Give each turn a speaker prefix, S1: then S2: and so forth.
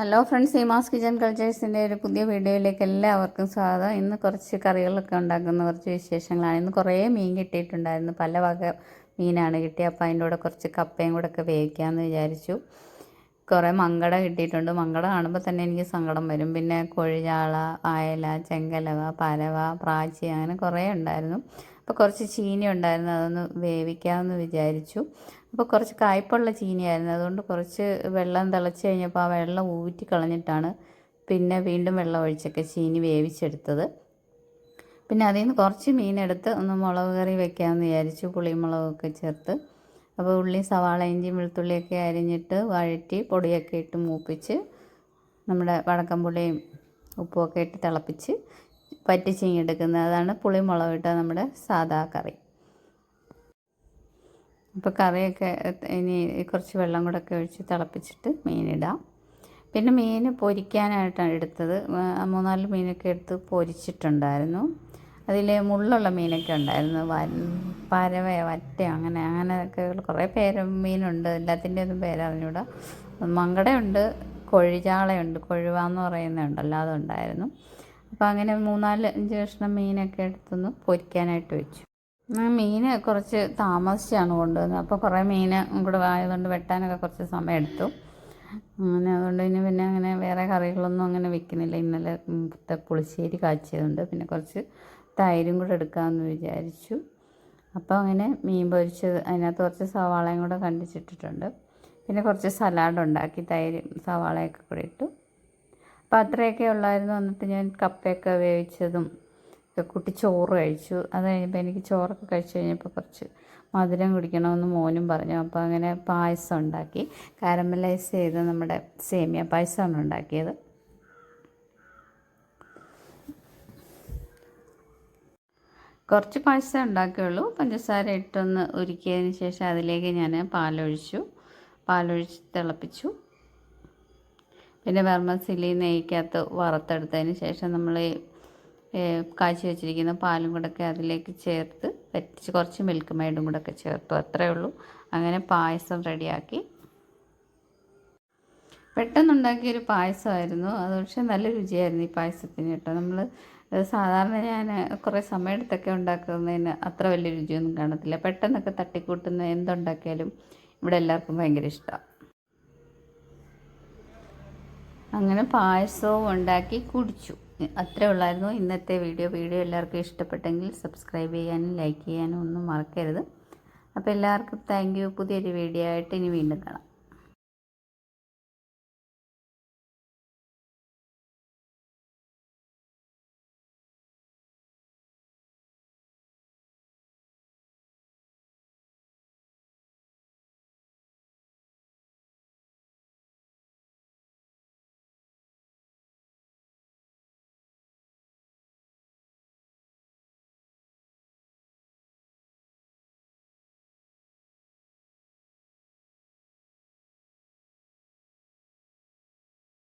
S1: Hello friends Seema's kitchen കൾച്ചേഴ്സിന്റെ ഒരു പുതിയ വീഡിയോയിലേക്ക് എല്ലാവർക്കും സ്വാഗതം. ഇന്ന് കുറച്ച് കറികളൊക്കെ ഉണ്ടാക്കുന്ന കുറച്ച് വിശേഷങ്ങളാണ്. ഇന്ന് കുറേ മീൻ കിട്ടിയിട്ടുണ്ടായിരുന്നു. പല വക മീനാണ് കിട്ടിയത് അപ്പോൾ അതിന്റെ കൂടെ കുറച്ച് കപ്പയും കൂടെ ഒക്കെ വേവിക്കാമെന്ന് വിചാരിച്ചു. കുറേ മങ്കട കിട്ടിയിട്ടുണ്ട്. മങ്കട കാണുമ്പോൾ തന്നെ എനിക്ക് സങ്കടം വരും. പിന്നെ കൊഴിയാള അയല ചെങ്കലവ പരവ പ്രാച്ചി അങ്ങനെ കുറേ ഉണ്ടായിരുന്നു. അപ്പോൾ കുറച്ച് ചീനി ഉണ്ടായിരുന്നു. അതൊന്ന് വേവിക്കാമെന്ന് വിചാരിച്ചു. അപ്പോൾ കുറച്ച് കായ്പുള്ള ചീനിയായിരുന്നു. അതുകൊണ്ട് കുറച്ച് വെള്ളം തിളച്ച് കഴിഞ്ഞപ്പോൾ ആ വെള്ളം ഊറ്റി കളഞ്ഞിട്ടാണ് പിന്നെ വീണ്ടും വെള്ളം ഒഴിച്ചൊക്കെ ചീനി വേവിച്ചെടുത്തത്. പിന്നെ അതിൽ നിന്ന് കുറച്ച് മീനെടുത്ത് ഒന്ന് മുളക് കറി വെക്കാമെന്ന് വിചാരിച്ചു പുളിമുളകൊക്കെ ചേർത്ത്. അപ്പോൾ ഉള്ളി സവാള ഇഞ്ചി വെളുത്തുള്ളിയൊക്കെ അരിഞ്ഞിട്ട് വഴറ്റി പൊടിയൊക്കെ ഇട്ട് മൂപ്പിച്ച് നമ്മുടെ വടക്കംപുളിയും ഉപ്പുമൊക്കെ ഇട്ട് തിളപ്പിച്ച് പറ്റിച്ചിങ്ങെടുക്കുന്നത് അതാണ് പുളിമുളക് നമ്മുടെ സാധാ കറി. അപ്പോൾ കറിയൊക്കെ ഇനി കുറച്ച് വെള്ളം കൂടെ ഒക്കെ ഒഴിച്ച് തിളപ്പിച്ചിട്ട് മീനിടാം പിന്നെ മീൻ പൊരിക്കാനായിട്ടാണ് എടുത്തത്. മൂന്നാൽ മീനൊക്കെ എടുത്ത് പൊരിച്ചിട്ടുണ്ടായിരുന്നു. അതിൽ മുള്ളുള്ള മീനൊക്കെ ഉണ്ടായിരുന്നു. പരവ വറ്റ അങ്ങനെ അങ്ങനെയൊക്കെ കുറേ പേര് മീനുണ്ട്. എല്ലാത്തിന്റെ ഒന്നും പേരറിഞ്ഞൂടാ മങ്കടയുണ്ട് കൊഴിചാളയുണ്ട് കൊഴുവ എന്ന് പറയുന്നുണ്ടല്ലോ അതുണ്ടായിരുന്നു. അപ്പോൾ അങ്ങനെ മൂന്നാൽ അഞ്ച് കഷ്ണം മീനൊക്കെ എടുത്തൊന്ന് പൊരിക്കാനായിട്ട് വെച്ചു. മീൻ കുറച്ച് താമസിച്ചാണ് കൊണ്ടുവന്നത്. അപ്പോൾ കുറേ മീൻ കൂടെ ആയതുകൊണ്ട് വെട്ടാനൊക്കെ കുറച്ച് സമയം എടുത്തു. അങ്ങനെ അതുകൊണ്ട് ഇനി പിന്നെ അങ്ങനെ വേറെ കറികളൊന്നും അങ്ങനെ വെക്കുന്നില്ല. ഇന്നലെ പുളിശ്ശേരി കാച്ചിയതുണ്ട്. പിന്നെ കുറച്ച് തൈരും കൂടെ എടുക്കാമെന്ന് വിചാരിച്ചു. അപ്പോൾ അങ്ങനെ മീൻ പൊരിച്ചത് അതിനകത്ത് കുറച്ച് സവാളയും കൂടെ കണ്ടിച്ചിട്ടിട്ടുണ്ട്. പിന്നെ കുറച്ച് സലാഡ് ഉണ്ടാക്കി തൈര് സവാളയൊക്കെ കൂടെ ഇട്ടു. അപ്പോൾ അത്രയൊക്കെ ഉള്ളായിരുന്നു. എന്നിട്ട് ഞാൻ കപ്പയൊക്കെ വേവിച്ചതും കൂട്ടി ചോറ് കഴിച്ചു. അത് കഴിഞ്ഞപ്പോൾ എനിക്ക് ചോറൊക്കെ കഴിച്ചു കഴിഞ്ഞപ്പോൾ കുറച്ച് മധുരം കുടിക്കണമെന്ന് മോനും പറഞ്ഞു. അപ്പോൾ അങ്ങനെ പായസം ഉണ്ടാക്കി. കാരമലൈസ് ചെയ്ത് നമ്മുടെ സേമിയ പായസമാണ് ഉണ്ടാക്കിയത്. കുറച്ച് പായസം ഉണ്ടാക്കിയുള്ളൂ പഞ്ചസാര ഇട്ടൊന്ന് ഉരുക്കിയതിന് ശേഷം അതിലേക്ക് ഞാൻ പാലൊഴിച്ചു. പാലൊഴിച്ച് തിളപ്പിച്ചു. പിന്നെ വെർമസിലി നെയ്ക്കകത്ത് വറുത്തെടുത്തതിന് ശേഷം നമ്മൾ കാച്ചി വെച്ചിരിക്കുന്ന പാലും കൂടെയൊക്കെ അതിലേക്ക് ചേർത്ത് പറ്റിച്ച് കുറച്ച് മിൽക്ക് മെയ്ഡും കൂടെയൊക്കെ ചേർത്തു. അത്രയേ ഉള്ളൂ. അങ്ങനെ പായസം റെഡിയാക്കി. പെട്ടെന്നുണ്ടാക്കിയൊരു പായസമായിരുന്നു. അത് പക്ഷേ നല്ല രുചിയായിരുന്നു ഈ പായസത്തിന് കേട്ടോ. നമ്മൾ സാധാരണ ഞാൻ കുറേ സമയമെടുത്തൊക്കെ ഉണ്ടാക്കുന്നതിന് അത്ര വലിയ രുചിയൊന്നും കാണത്തില്ല. പെട്ടെന്നൊക്കെ തട്ടിക്കൂട്ടുന്ന എന്തുണ്ടാക്കിയാലും ഇവിടെ എല്ലാവർക്കും ഭയങ്കര ഇഷ്ടമാണ് അങ്ങനെ പായസവും ഉണ്ടാക്കി കുടിച്ചു. അത്രേ ഉള്ളായിരുന്നു. ഇന്നത്തെ വീഡിയോ വീഡിയോ എല്ലാവർക്കും ഇഷ്ടപ്പെട്ടെങ്കിൽ സബ്സ്ക്രൈബ് ചെയ്യാനും ലൈക്ക് ചെയ്യാനും ഒന്നും മറക്കരുത്. അപ്പോൾ എല്ലാവർക്കും താങ്ക് യു. പുതിയൊരു വീഡിയോ ആയിട്ട് ഇനി വീണ്ടും കാണാം.